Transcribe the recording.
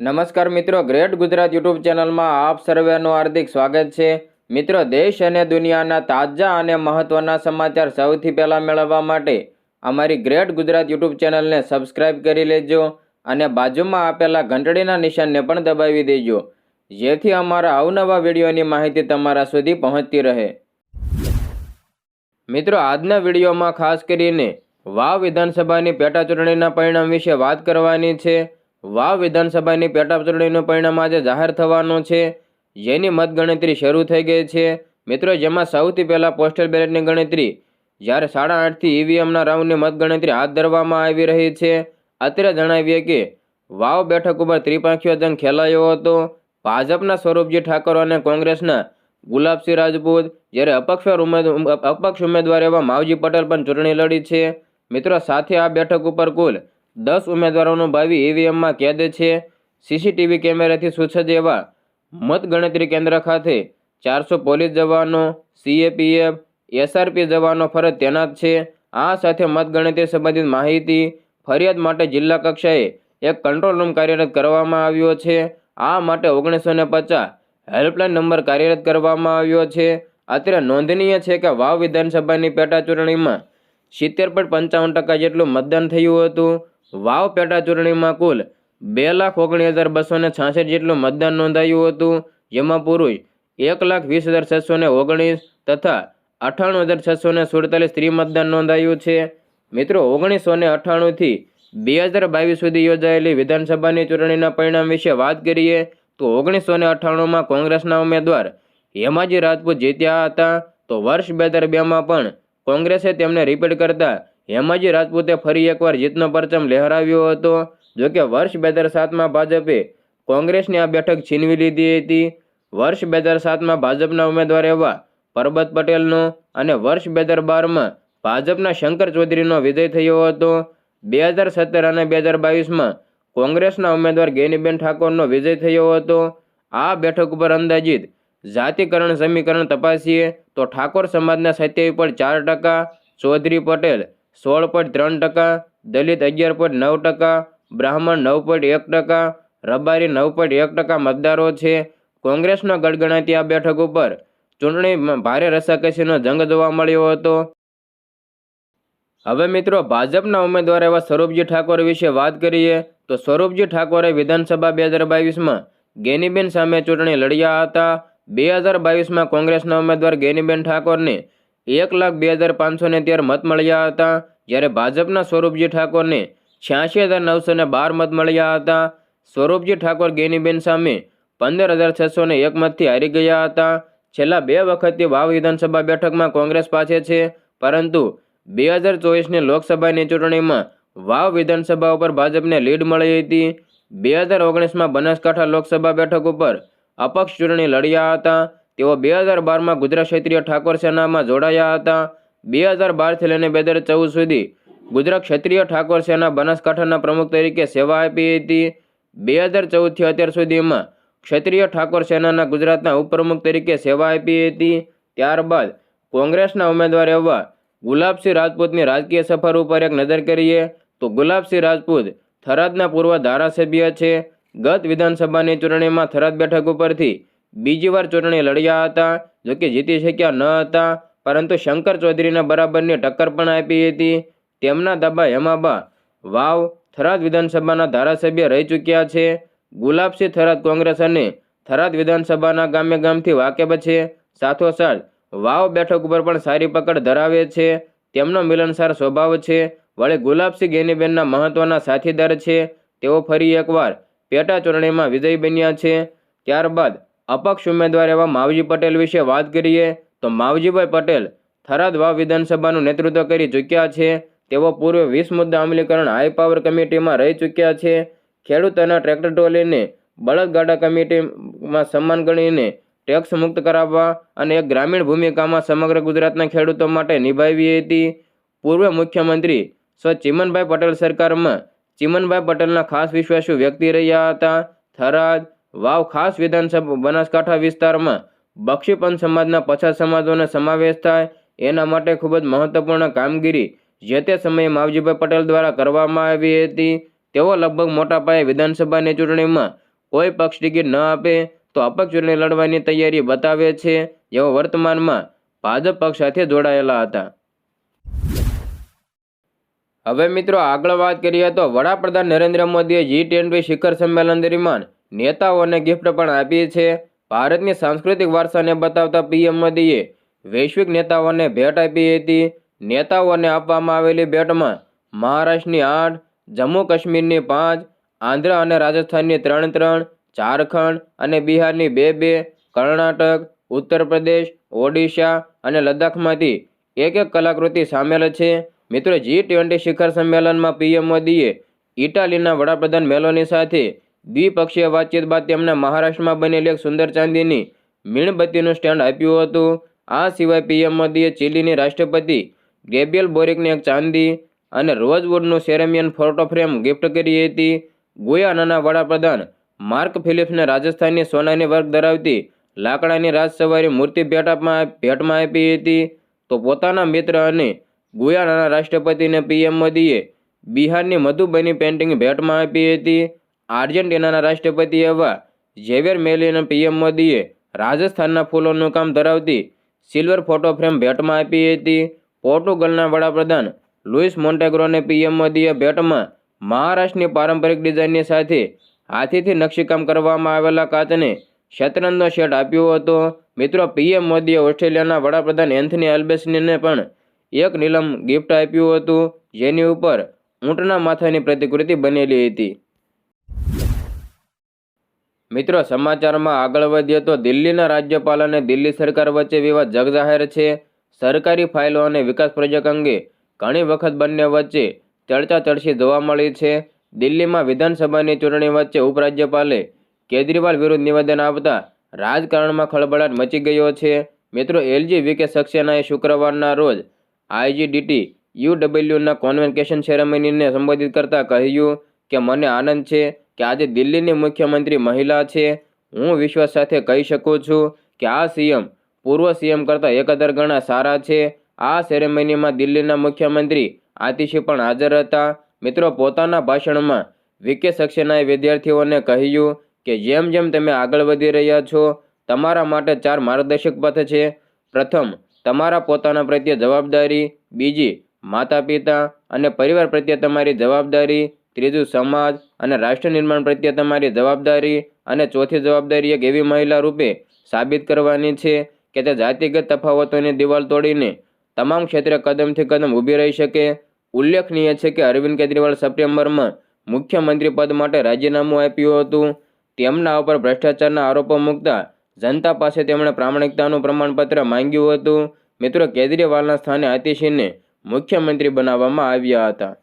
નમસ્કાર મિત્રો, great Gujarat YouTube ચેનલમાં આપ સર્વેનું હાર્દિક સ્વાગત છે. મિત્રો, દેશ અને દુનિયાના તાજા અને મહત્વના સમાચાર સૌથી પહેલાં મેળવવા માટે અમારી ગ્રેટ ગુજરાત યુટ્યુબ ચેનલને સબસ્ક્રાઇબ કરી લેજો અને બાજુમાં આપેલા ઘંટડીના નિશાનને પણ દબાવી દેજો. જેથી અમારા અવનવા વિડીયોની માહિતી તમારા સુધી પહોંચતી રહે. મિત્રો, આજના વિડીયોમાં ખાસ કરીને વાવ વિધાનસભાની પેટાચૂંટણીના પરિણામ વિશે વાત કરવાની છે. વાવ વિધાનસભાની પેટા ચૂંટણીનું પરિણામ આજે જાહેર થવાનું છે. જેની મતગણતરી શરૂ થઈ ગઈ છે. મિત્રો, જેમાં સૌથી પહેલાં પોસ્ટલ બેલેટની ગણતરી. જ્યારે સાડા આઠથી ઈવીએમના રાઉન્ડની મતગણતરી હાથ ધરવામાં આવી રહી છે. અત્યારે જણાવીએ કે, વાવ બેઠક ઉપર ત્રિપાંખીયો જંગ ખેલાયો હતો. ભાજપના સ્વરૂપજી ઠાકોર અને કોંગ્રેસના ગુલાબસિંહ રાજપૂત જ્યારે અપક્ષ ઉમેદ- અપક્ષ ઉમેદવાર એવા માવજી પટેલ પણ ચૂંટણી લડી છે. મિત્રો, સાથે આ બેઠક ઉપર કુલ દસ ઉમેદવારોનું ભાવિ ઈવીએમમાં કેદ છે. સીસીટીવી કેમેરાથી સુસજ્જ એવા મતગણતરી કેન્દ્ર ખાતે ચારસો પોલીસ જવાનો સીએપીએફ એસઆરપી જવાનો ફરજ તૈનાત છે. આ સાથે મતગણતરી સંબંધિત માહિતી ફરિયાદ માટે જિલ્લા કક્ષાએ એક કંટ્રોલ રૂમ કાર્યરત કરવામાં આવ્યો છે. આ માટે ઓગણીસો ને પચાસ હેલ્પલાઇન નંબર કાર્યરત કરવામાં આવ્યો છે. અત્યારે નોંધનીય છે કે વાવ વિધાનસભાની પેટા ચૂંટણીમાં સિત્તેર પોઈન્ટ પંચાવન ટકા જેટલું મતદાન થયું હતું. વાવ પેટા ચૂંટણીમાં કુલ બે લાખ ઓગણીસ હજાર બસો ને છાસઠ જેટલું મતદાન નોંધાયું હતું. જેમાં પુરુષ એક લાખ વીસ હજાર છસો ને ઓગણીસ તથા અઠ્ઠાણું હજાર છસો ને સુડતાલીસ સ્ત્રી મતદાન નોંધાયું છે. મિત્રો, ઓગણીસો ને અઠ્ઠાણુંથી બે હજાર બાવીસ સુધી યોજાયેલી વિધાનસભાની ચૂંટણીના પરિણામ વિશે વાત કરીએ, તો ઓગણીસો ને અઠ્ઠાણુંમાં કોંગ્રેસના ઉમેદવાર હેમાજી રાજપૂત જીત્યા હતા. તો વર્ષ બે હજાર બેમાં પણ કોંગ્રેસે તેમને રિપીટ કરતા હેમાજી રાજપૂતે ફરી એકવાર જીતનો પરચમ લહેરાવ્યો હતો. જોકે વર્ષ બે હજાર સાતમાં ભાજપે કોંગ્રેસની આ બેઠક છીનવી લીધી હતી. વર્ષ બે હજાર સાતમાં ભાજપના ઉમેદવાર એવા પરબત પટેલનો અને વર્ષ બે હજાર બારમાં ભાજપના શંકર ચૌધરીનો વિજય થયો હતો. બે હજાર સત્તર અને બે હજાર બાવીસમાં કોંગ્રેસના ઉમેદવાર ગેનીબેન ઠાકોરનો વિજય થયો હતો. આ બેઠક ઉપર અંદાજિત જાતિકરણ સમીકરણ તપાસીએ તો ઠાકોર સમાજના સત્ય પોઈન્ટ ચાર ટકા, ચૌધરી પટેલ સોળ પોઈન્ટ ત્રણ ટકા, દલિત અગિયાર પોઈન્ટ નવ ટકા, બ્રાહ્મણ નવ પોઈન્ટ એક ટકા, રબારી નવ પોઈન્ટ એક ટકા મતદારો છે. કોંગ્રેસનો ગણગણાતી આ બેઠક ઉપર ચૂંટણી ભારે રસાકસીનો જંગ જોવા મળ્યો હતો. હવે મિત્રો ભાજપના ઉમેદવાર એવા સ્વરૂપજી ઠાકોર વિશે વાત કરીએ, તો સ્વરૂપજી ઠાકોરે વિધાનસભા બે હજાર બાવીસમાં ગેનીબેન સામે ચૂંટણી લડ્યા હતા. બે હજાર બાવીસમાં કોંગ્રેસના ઉમેદવાર ગેનીબેન ઠાકોરને એક લાખ બે હજાર પાંચસો ને તેર મત મળ્યા હતા. જ્યારે ભાજપના સ્વરૂપજી ઠાકોરને છ્યાસી હજાર નવસો ને બાર મત મળ્યા હતા. સ્વરૂપજી ઠાકોર ગેનીબેન સામે પંદર હજાર છસો ને એક મતથી હારી ગયા હતા. છેલ્લા બે વખતથી વાવ વિધાનસભા બેઠકમાં કોંગ્રેસ પાસે છે. પરંતુ બે હજાર ચોવીસની લોકસભાની ચૂંટણીમાં વાવ વિધાનસભા ઉપર ભાજપને લીડ મળી હતી. બે હજાર ઓગણીસમાં બનાસકાંઠા લોકસભા બેઠક ઉપર અપક્ષ ચૂંટણી લડ્યા હતા. તેઓ બે હજાર બારમાં ગુજરાત ક્ષેત્રીય ઠાકોર સેનામાં જોડાયા હતા. બે હજાર બારથી લઈને બે હજાર ચૌદ સુધી ગુજરાત ક્ષેત્રીય ઠાકોર સેના બનાસકાંઠાના પ્રમુખ તરીકે સેવા આપી હતી. બે હજાર ચૌદથી અત્યાર સુધીમાં ક્ષેત્રીય ઠાકોર સેનાના ગુજરાતના ઉપપ્રમુખ તરીકે સેવા આપી હતી. ત્યારબાદ કોંગ્રેસના ઉમેદવાર એવા ગુલાબસિંહ રાજપૂતની રાજકીય સફર ઉપર એક નજર કરીએ તો ગુલાબસિંહ રાજપૂત થરાદના પૂર્વ ધારાસભ્ય છે. ગત વિધાનસભાની ચૂંટણીમાં થરાદ બેઠક ઉપરથી બીજી વાર ચૂંટણી લડ્યા હતા. જોકે જીતી શક્યા ન હતા, પરંતુ શંકર ચૌધરીના બરાબરની ટક્કર પણ આપી હતી. તેમના દાબા હેમાબા વાવ, થરાદ વિધાનસભાના ધારાસભ્ય રહી ચૂક્યા છે. ગુલાબસિંહ થરાદ કોંગ્રેસ અને થરાદ વિધાનસભાના ગામે ગામથી વાકેફ છે. સાથોસાથ, વાવ બેઠક ઉપર પણ સારી પકડ ધરાવે છે. તેમનો મિલનસાર સ્વભાવ છે. વળી ગુલાબસિંહ ગેનીબેનના મહત્વના સાથીદાર છે. તેઓ ફરી એકવાર પેટા ચૂંટણીમાં વિજયી બન્યા છે. ત્યારબાદ અપક્ષ ઉમેદવાર એવા માવજી પટેલ વિશે વાત કરીએ, તો માવજીભાઈ પટેલ થરાદ વાવ વિધાનસભાનું નેતૃત્વ કરી ચૂક્યા છે. તેઓ પૂર્વે વીસ મુદ્દા અમલીકરણ હાઈ પાવર કમિટીમાં રહી ચૂક્યા છે. ખેડૂતોના ટ્રેક્ટર ટોલીને બળદગાડા કમિટીમાં સન્માન ગણીને ટેક્સ મુક્ત કરાવવા અને એક ગ્રામીણ ભૂમિકામાં સમગ્ર ગુજરાતના ખેડૂતો માટે નિભાવી હતી. પૂર્વ મુખ્યમંત્રી સ્વ ચિમનભાઈ પટેલ સરકારમાં ચિમનભાઈ પટેલના ખાસ વિશ્વાસુ વ્યક્તિ રહ્યા હતા. થરાદ વાવ ખાસ વિધાનસભા બનાસકાંઠા વિસ્તારમાં બક્ષીપંથ સમાજના પછાત સમાજોનો સમાવેશ થાય એના માટે ખૂબ જ મહત્વપૂર્ણ કામગીરી જે તે સમયે માવજીભાઈ પટેલ દ્વારા કરવામાં આવી હતી. તેઓ લગભગ મોટા પાયે વિધાનસભાની ચૂંટણીમાં કોઈ પક્ષ ટિકિટ ન આપે તો અપક્ષ ચૂંટણી લડવાની તૈયારી બતાવે છે જેઓ વર્તમાનમાં ભાજપ પક્ષ સાથે જોડાયેલા હતા. હવે મિત્રો આગળ વાત કરીએ તો વડાપ્રધાન નરેન્દ્ર મોદીએ જી ટ્વેન્ટી શિખર સંમેલન દરમિયાન નેતાઓને ગિફ્ટ પણ આપી છે ભારતની સાંસ્કૃતિક વારસાને બતાવતા પીએમ મોદીએ વૈશ્વિક નેતાઓને ભેટ આપી હતી. નેતાઓને આપવામાં આવેલી ભેટમાં મહારાષ્ટ્રની આઠ જમ્મુ કાશ્મીરની પાંચ, આંધ્ર અને રાજસ્થાનની ત્રણ ત્રણ, ઝારખંડ અને બિહારની બે બે, કર્ણાટક, ઉત્તર પ્રદેશ, ઓડિશા અને લદ્દાખમાંથી એક એક કલાકૃતિ સામેલ છે. મિત્રો, જી ટ્વેન્ટી શિખર સંમેલનમાં પીએમ મોદીએ ઇટાલીના વડાપ્રધાન મેલોની સાથે દ્વિપક્ષીય વાતચીત બાદ તેમને મહારાષ્ટ્રમાં બનેલી એક સુંદર ચાંદીની મીણબત્તીનું સ્ટેન્ડ આપ્યું હતું. આ સિવાય પીએમ મોદીએ ચીલીની રાષ્ટ્રપતિ ગેબ્રિયલ બોરિકને એક ચાંદી અને રોઝવુડનું સેરેમિયન ફોટો ફ્રેમ ગિફ્ટ કરી હતી. ગુયાનાના વડાપ્રધાન માર્ક ફિલિપ્સને રાજસ્થાનની સોનાની વર્ગ ધરાવતી લાકડાની રાજસવારી મૂર્તિ ભેટ ભેટમાં આપી હતી. તો પોતાના મિત્ર અને ગુયાનાના રાષ્ટ્રપતિને પીએમ મોદીએ બિહારની મધુબની પેઇન્ટિંગ ભેટમાં આપી હતી. આર્જેન્ટિનાના રાષ્ટ્રપતિ એવા ઝેવિયર મેલીને પીએમ મોદીએ રાજસ્થાનના ફૂલોનું કામ ધરાવતી સિલ્વર ફોટો ફ્રેમ ભેટમાં આપી હતી. પોર્ટુગલના વડાપ્રધાન લુઇસ મોન્ટેગ્રોને પીએમ મોદીએ ભેટમાં મહારાષ્ટ્રની પારંપરિક ડિઝાઇનની સાથે હાથીથી નકશીકામ કરવામાં આવેલા કાચને શતરંજનો શેટ આપ્યો હતો. મિત્રો, પીએમ મોદીએ ઓસ્ટ્રેલિયાના વડાપ્રધાન એન્થની એલ્બેસનીને પણ એક નીલમ ગિફ્ટ આપ્યું હતું, જેની ઉપર ઊંટના માથાની પ્રતિકૃતિ બનેલી હતી. મિત્રો, સમાચારમાં આગળ વધીએ તો દિલ્હીના રાજ્યપાલ અને દિલ્હી સરકાર વચ્ચે વિવાદ જગજાહેર છે. સરકારી ફાઇલો અને વિકાસ પ્રોજેક્ટ અંગે ઘણી વખત બંને વચ્ચે ચર્ચા ચર્ચી જોવા મળી છે. દિલ્હીમાં વિધાનસભાની ચૂંટણી વચ્ચે ઉપરાજ્યપાલે કેજરીવાલ વિરુદ્ધ નિવેદન આપતા રાજકારણમાં ખળબળાટ મચી ગયો છે. મિત્રો, એલજી વીકે સક્સેનાએ શુક્રવારના રોજ આઈજીડીટી યુડબલ્યુના કોન્વેન્કેશન સેરેમનીને સંબોધિત કરતા કહ્યું કે, મને આનંદ છે. કે આજે દિલ્હીની મુખ્યમંત્રી મહિલા છે. હું વિશ્વાસ સાથે કહી શકું છું કે આ સીએમ, પૂર્વ સીએમ કરતાં એક હજાર ગણા સારા છે. આ સેરેમનીમાં દિલ્હીના મુખ્યમંત્રી આતિશી પણ હાજર હતા. મિત્રો, પોતાના ભાષણમાં વિકે સક્સેનાએ વિદ્યાર્થીઓને કહ્યું કે જેમ જેમ તમે આગળ વધી રહ્યા છો, તમારા માટે ચાર માર્ગદર્શક પથ છે. પ્રથમ, તમારા પોતાના પ્રત્યે જવાબદારી. બીજી માતા પિતા અને પરિવાર પ્રત્યે તમારી જવાબદારી. ત્રીજું, સમાજ અને રાષ્ટ્ર નિર્માણ પ્રત્યે તમારી જવાબદારી અને ચોથી જવાબદારી એક એવી મહિલા રૂપે સાબિત કરવાની છે કે તે જાતિગત તફાવતોની દિવાલ તોડીને તમામ ક્ષેત્રે કદમથી કદમ ઊભી રહી શકે. ઉલ્લેખનીય છે કે અરવિંદ કેજરીવાલ સપ્ટેમ્બરમાં મુખ્યમંત્રી પદ માટે રાજીનામું આપ્યું હતું. તેમના ઉપર ભ્રષ્ટાચારના આરોપો મૂકતા જનતા પાસે તેમણે પ્રામાણિકતાનું પ્રમાણપત્ર માંગ્યું હતું. મિત્રો, કેજરીવાલના સ્થાને આતિશીને મુખ્યમંત્રી બનાવવામાં આવ્યા હતા.